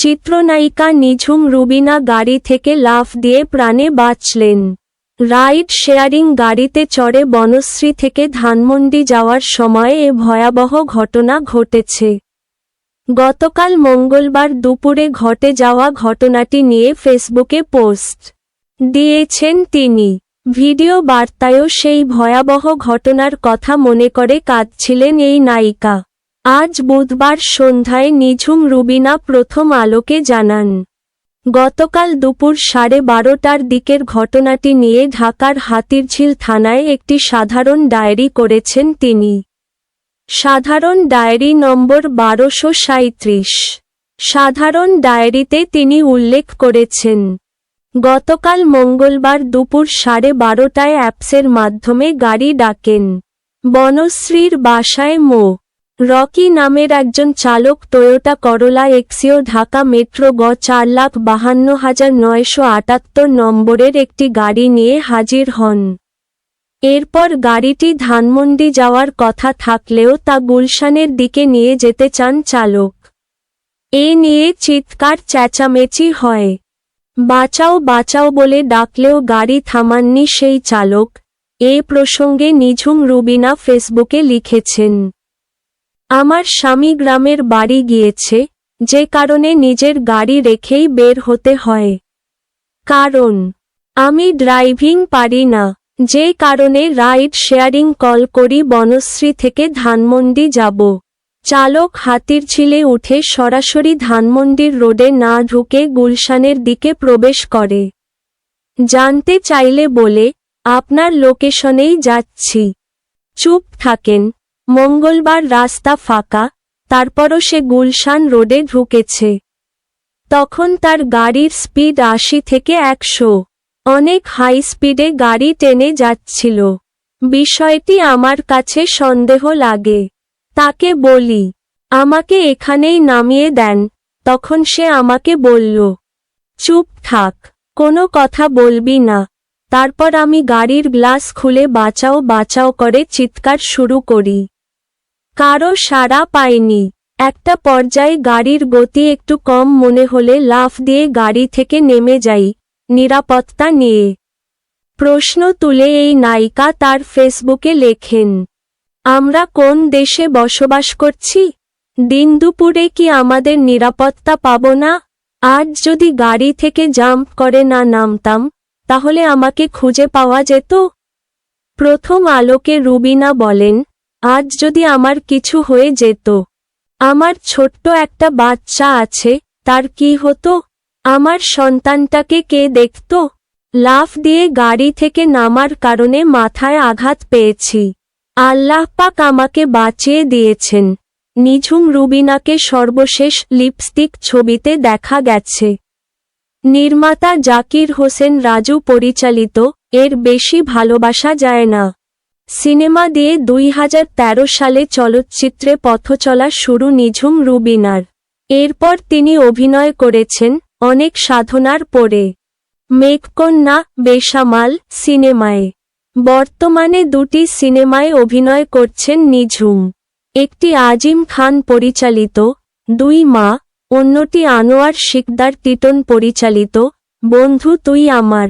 চিত্রনায়িকা নিঝুম রুবিনা গাড়ি থেকে লাফ দিয়ে প্রাণে বাঁচলেন। রাইড শেয়ারিং গাড়িতে চড়ে বনশ্রী থেকে ধানমন্ডি যাওয়ার সময় এ ভয়াবহ ঘটনা ঘটেছে। গতকাল মঙ্গলবার দুপুরে ঘটে যাওয়া ঘটনাটি নিয়ে ফেসবুকে পোস্ট দিয়েছেন তিনি। ভিডিও বার্তায়ও সেই ভয়াবহ ঘটনার কথা মনে করে কাঁদছিলেন এই নায়িকা। আজ বুধবার সন্ধ্যায় নিঝুম রুবিনা প্রথম আলোকে জানান, গতকাল দুপুর সাড়ে বারোটার দিকের ঘটনাটি নিয়ে ঢাকার হাতিরঝিল থানায় একটি সাধারণ ডায়েরি করেছেন তিনি। সাধারণ ডায়েরি নম্বর বারোশো সাধারণ ডায়েরিতে তিনি উল্লেখ করেছেন, গতকাল মঙ্গলবার দুপুর সাড়ে বারোটায় অ্যাপসের মাধ্যমে গাড়ি ডাকেন, বনশ্রীর বাসায় মো রকি নামের একজন চালক টয়োটা করলা এক্সিও ঢাকা মেট্রো গ চার লাখ বাহান্ন হাজার নয়শো আটাত্তর নম্বরের একটি গাড়ি নিয়ে হাজির হন। এরপর গাড়িটি ধানমন্ডি যাওয়ার কথা থাকলেও তা গুলশানের দিকে নিয়ে যেতে চান চালক। এ নিয়ে চিৎকার চেঁচামেচি হয়। বাঁচাও বাঁচাও বলে ডাকলেও গাড়ি থামাননি সেই চালক। এ প্রসঙ্গে নিঝুম রুবিনা ফেসবুকে লিখেছেন। আমার স্বামী গ্রামের বাড়ি গিয়েছে, যে কারণে নিজের গাড়ি রেখেই বের হতে হয়। কারণ, আমি ড্রাইভিং পারি না, যে কারণে রাইড শেয়ারিং কল করি বনশ্রী থেকে ধানমন্ডি যাব। চালক হাতির ছিলে উঠে সরাসরি ধানমন্ডির রোডে না ঢুকে গুলশানের দিকে প্রবেশ করে। জানতে চাইলে বলে, আপনার লোকেশনেই যাচ্ছি। চুপ থাকেন। মঙ্গলবার রাস্তা ফাঁকা, তারপরও সে গুলশান রোডে ঢুকেছে। তখন তার গাড়ির স্পিড আশি থেকে একশো। অনেক হাই স্পিডে গাড়ি টেনে যাচ্ছিল। বিষয়টি আমার কাছে সন্দেহ লাগে। তাকে বলি, আমাকে এখানেই নামিয়ে দেন। তখন সে আমাকে বলল, চুপ থাক, কোনো কথা বলবি না। তারপর আমি গাড়ির গ্লাস খুলে বাঁচাও বাঁচাও করে চিৎকার শুরু করি। কারও সাড়া পায়নি। একটা পর্যায়ে গাড়ির গতি একটু কম মনে হলে লাফ দিয়ে গাড়ি থেকে নেমে যাই, নিরাপত্তা নিয়ে। প্রশ্ন তুলে এই নায়িকা তার ফেসবুকে লেখেন, আমরা কোন দেশে বসবাস করছি? দিন দুপুরে কি আমাদের নিরাপত্তা পাব না? আজ যদি গাড়ি থেকে জাম্প করে না নামতাম, তাহলে আমাকে খুঁজে পাওয়া যেত? প্রথম আলোকে রুবিনা বলেন আজ যদি আমার কিছু হয়ে যেত। আমার ছোট্ট একটা বাচ্চা আছে, তার কি হতো? আমার সন্তানটাকে কে দেখত? লাফ দিয়ে গাড়ি থেকে নামার কারণে মাথায় আঘাত পেয়েছি। আল্লাহ পাক আমাকে বাঁচিয়ে দিয়েছেন। নিঝুম রুবিনাকে সর্বশেষ লিপস্টিক ছবিতে দেখা গেছে। নির্মাতা জাকির হোসেন রাজু পরিচালিত, এর বেশি ভালোবাসা যায় না। সিনেমা দিয়ে দুই হাজার তেরো সালে চলচ্চিত্রে পথচলা শুরু নিঝুম রুবিনার। এরপর তিনি অভিনয় করেছেন অনেক সাধনার পরে। মেঘকন্যা বেসামাল সিনেমায়। বর্তমানে দুটি সিনেমায় অভিনয় করছেন নিঝুম। একটি আজিম খান পরিচালিত, দুই মা, অন্যটি আনোয়ার শিকদার টিটন পরিচালিত, বন্ধু তুই আমার।